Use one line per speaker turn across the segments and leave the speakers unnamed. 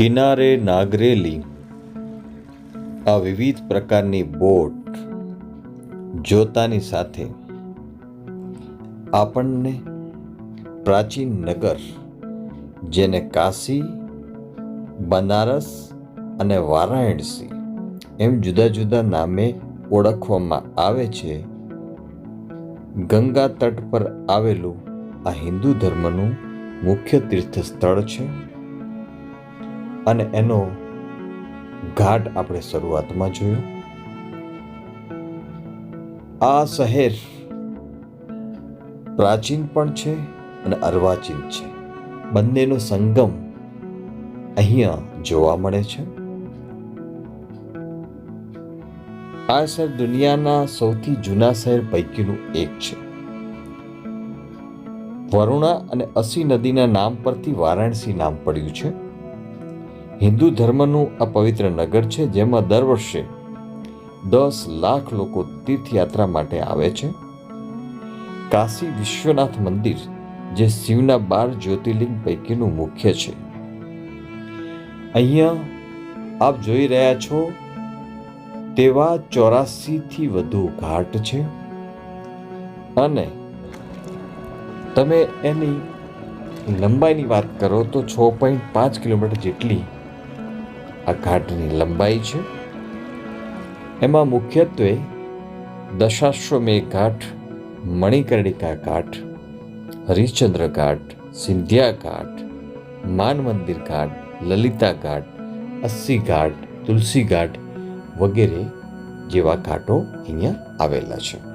કિનારે નાગરેલી આ વિવિધ પ્રકારની બોટ જોતાની સાથે આપણને પ્રાચીન નગર જેને કાશી, બનારસ અને વારાણસી એમ જુદા જુદા નામે ઓળખવામાં આવે છે, ગંગા તટ પર આવેલું આ હિન્દુ ધર્મનું મુખ્ય તીર્થ સ્થળ છે. અને એનો ઘાટ આપણે શરૂઆતમાં જોયો. આ શહેર પ્રાચીન પણ છે અને અર્વાચીન છે. બંનેનો સંગમ અહીંયા જોવા મળે છે. આ શહેર દુનિયાના સૌથી જૂના શહેર પૈકીનું એક છે. વરુણા અને અસી નદીના નામ પરથી વારાણસી નામ પડ્યું છે. હિન્દુ ધર્મનું આ પવિત્ર નગર છે, જેમાં દર વર્ષે દસ લાખ લોકો તીર્થયાત્રા માટે આવે છે. કાશી વિશ્વનાથ મંદિર, જે શિવના બાર જ્યોતિર્લિંગ પૈકીનું મુખ્ય છે. અહીંયા આપ જોઈ રહ્યા છો, તેવા ચોરાસીથી વધુ ઘાટ છે. અને તમે એની લંબાઈની વાત કરો તો છ પોઈન્ટ પાંચ કિલોમીટર જેટલી આ ઘાટની લંબાઈ છે. એમાં મુખ્યત્વે દશાશ્વમેઘ ઘાટ, મણિકર્ણિકા ઘાટ, હરિશ્ચંદ્ર ઘાટ, સિંધિયા ઘાટ, માન મંદિર ઘાટ, લલિતા ઘાટ, અસ્સી ઘાટ, તુલસી ઘાટ વગેરે જેવા ઘાટો અહીંયા આવેલા છે.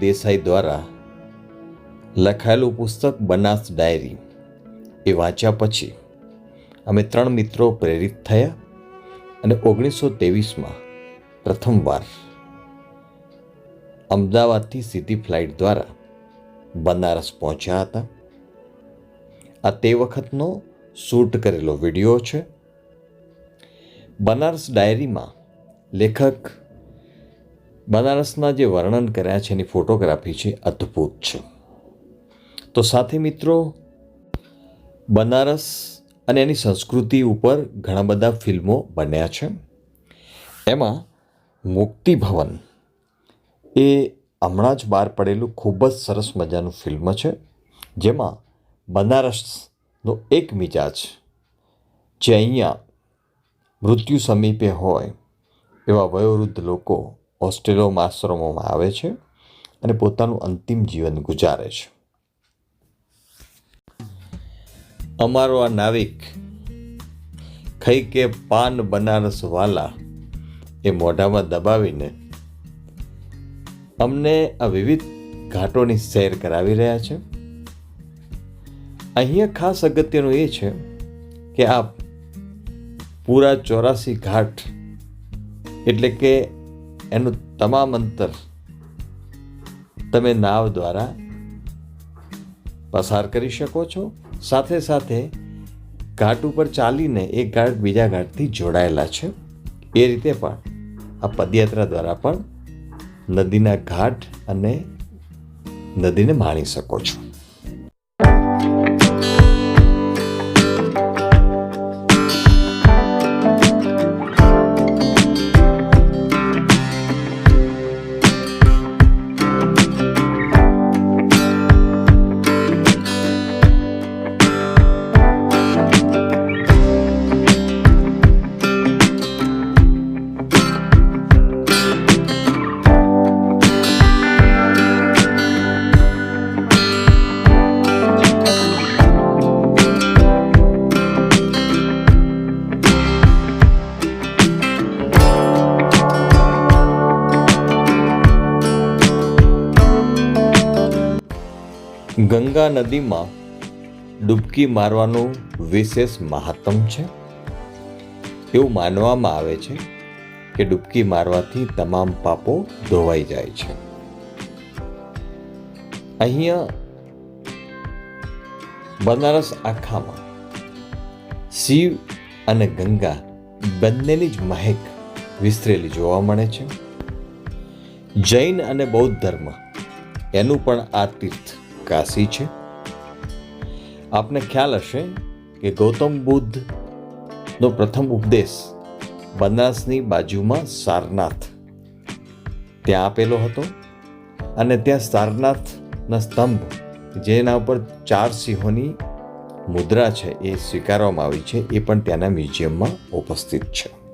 દેસાઈ દ્વારા લખાયેલું પુસ્તક બનાસ ડાયરી એ વાંચ્યા પછી અમે ત્રણ મિત્રો પ્રેરિત થયા અને ઓગણીસો ત્રેવીસમાં પ્રથમવાર અમદાવાદથી સીધી ફ્લાઇટ દ્વારા બનારસ પહોંચ્યા હતા. આ તે વખતનો શૂટ કરેલો વીડિયો છે. બનારસ ડાયરીમાં લેખક બનારસના જે વર્ણન કર્યા છે, એની ફોટોગ્રાફી છે, અદ્ભુત છે. તો સાથે મિત્રો, બનારસ અને એની સંસ્કૃતિ ઉપર ઘણા બધા ફિલ્મો બન્યા છે. એમાં મુક્તિ ભવન એ હમણાં જ બહાર પડેલું ખૂબ જ સરસ મજાનું ફિલ્મ છે, જેમાં બનારસનો એક મિજાજ જે અહીંયા મૃત્યુ સમીપે હોય એવા વયોવૃદ્ધ લોકો હોસ્ટેલોમાં આશ્રમોમાં આવે છે અને પોતાનું અંતિમ જીવન ગુજારે છે. અમારો આ નાવિક ખઈ કે પાન બનારસ વાલા એ મોઢામાં દબાવીને અમને આ વિવિધ ઘાટોની સૈર કરાવી રહ્યા છે. અહીંયા ખાસ અગત્યનું એ છે કે આપ પૂરા ચોરાસી ઘાટ એટલે કે એનું તમામ અંતર તમે નાવ દ્વારા પસાર કરી શકો છો. સાથે સાથે ઘાટ ઉપર ચાલીને એક ઘાટ બીજા ઘાટથી જોડાયેલા છે. એ રીતે પણ આ પદયાત્રા દ્વારા પણ નદીના ઘાટ અને નદીને માણી શકો છો. ગંગા નદીમાં ડૂબકી મારવાનું વિશેષ મહાત્મ છે. એવું માનવામાં આવે છે કે ડૂબકી મારવાથી તમામ પાપો ધોવાઈ જાય છે. અહીંયા બનારસ આખામાં શિવ અને ગંગા બંનેની જ મહેક વિસ્તરેલી જોવા મળે છે. જૈન અને બૌદ્ધ ધર્મ એનું પણ આ તીર્થ કાશી છે? આપને ખ્યાલ હશે કે ગૌતમ બુદ્ધનો પ્રથમ ઉપદેશ બનાસની બાજુમાં સારનાથ ત્યાં આપેલો હતો અને ત્યાં સારનાથના સ્તંભ, જેના ઉપર ચાર સિંહોની મુદ્રા છે, એ સ્વીકારવામાં આવી છે, એ પણ ત્યાંના મ્યુઝિયમમાં ઉપસ્થિત છે.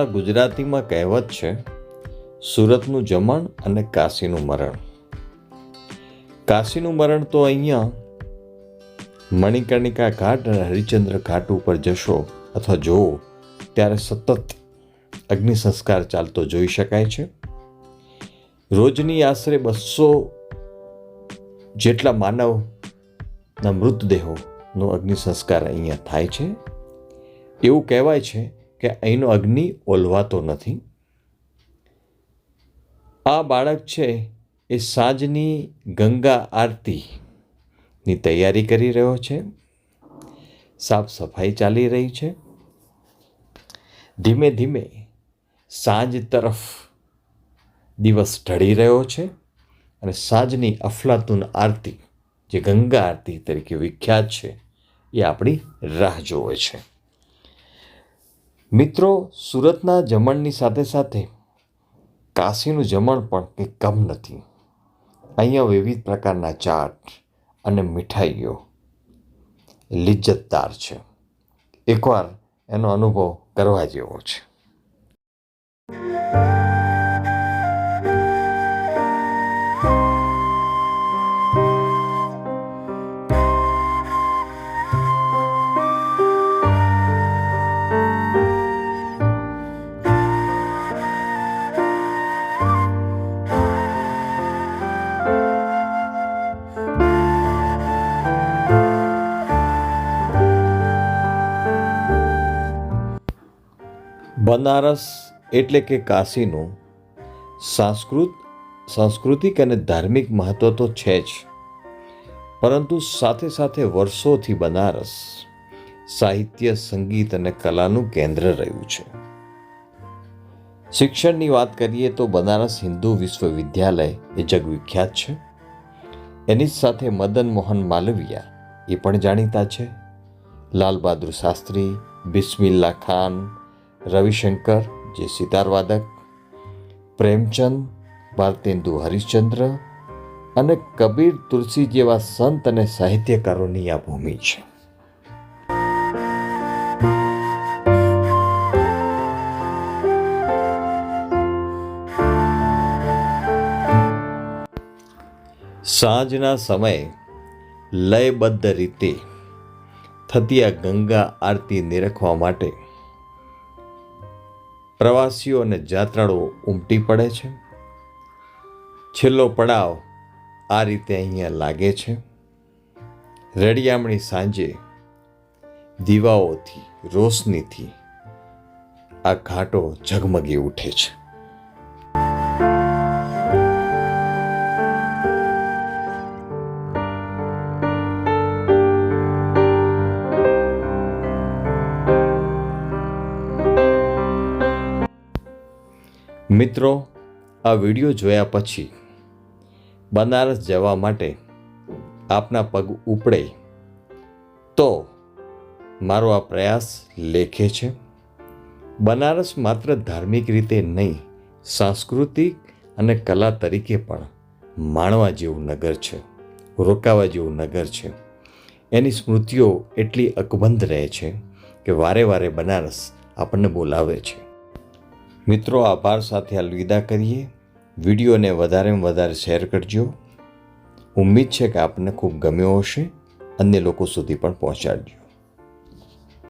આપણા ગુજરાતીમાં કહેવત છે, સુરતનું જમણ અને કાશીનું મરણ. કાશીનું મરણ તો અહીંયા મણિકર્ણિકા ઘાટ અને હરિચંદ્ર ઘાટ ઉપર જશો અથવા જોવો ત્યારે સતત અગ્નિ સંસ્કાર ચાલતો જોઈ શકાય છે. રોજની આશરે બસો જેટલા માનવના મૃતદેહોનો અગ્નિ સંસ્કાર અહીંયા થાય છે. એવું કહેવાય છે કે અહીંનો અગ્નિ ઓલવાતો નથી. આ બાળક છે એ સાંજની ગંગા આરતીની તૈયારી કરી રહ્યો છે. સાફ સફાઈ ચાલી રહી છે. ધીમે ધીમે સાંજ તરફ દિવસ ઢળી રહ્યો છે અને સાંજની અફલાતુન આરતી, જે ગંગા આરતી તરીકે વિખ્યાત છે, એ આપણી રાહ જોવે છે. મિત્રો, સુરતના જમણની સાથે સાથે કાશીનું જમણ પણ કંઈ કમ નથી. અહીંયા વિવિધ પ્રકારના ચાટ અને મીઠાઈઓ લિજ્જતદાર છે. એકવાર એનો અનુભવ કરવા જેવો છે. બનારસ એટલે કે કાશીનું સાંસ્કૃત, સાંસ્કૃતિક અને ધાર્મિક મહત્વ તો છે જ. પરંતુ સાથે સાથે વર્ષોથી બનારસ સાહિત્ય, સંગીત અને કલાનું કેન્દ્ર રહ્યું છે. શિક્ષણની વાત કરીએ તો બનારસ હિન્દુ વિશ્વવિદ્યાલય એ જગવિખ્યાત છે. એની સાથે મદન મોહન માલવિયા એ પણ જાણીતા છે. લાલ બહાદુર શાસ્ત્રી બિસ્મિલ્લા ખાન રવિશંકર, જે સિતારવાદક પ્રેમચંદ ભારતેન્દુ હરિશ્ચંદ્ર અને કબીર તુલસી જેવા સંત અને સાહિત્યકારોની આ ભૂમિ છે. સાંજના સમયે લયબદ્ધ રીતે થતી આ ગંગા આરતી નિરખવા માટે પ્રવાસીઓ અને જાત્રાળુઓ ઉમટી પડે છે. છેલ્લો પડાવ આ રીતે અહીંયા લાગે છે. રડિયામણી સાંજે દીવાઓથી, રોશનીથી આ ઘાટો ઝગમગી ઉઠે છે. મિત્રો, આ વીડિયો જોયા પછી બનારસ જવા માટે આપના પગ ઉપડે તો મારો આ પ્રયાસ લેખે છે. બનારસ માત્ર ધાર્મિક રીતે નહીં, સાંસ્કૃતિક અને કલા તરીકે પણ માણવા જેવું નગર છે, રોકાવા જેવું નગર છે. એની સ્મૃતિઓ એટલી અકબંધ રહે છે કે વારે વારે બનારસ આપણને બોલાવે છે. મિત્રો, આભાર સાથે અલવિદા કરીએ. વિડીયોને વધારેમાં વધારે શેર કરજો. ઉમ્મીદ છે કે આપને ખૂબ ગમ્યો હશે. અન્ય લોકો સુધી પણ પહોંચાડજો.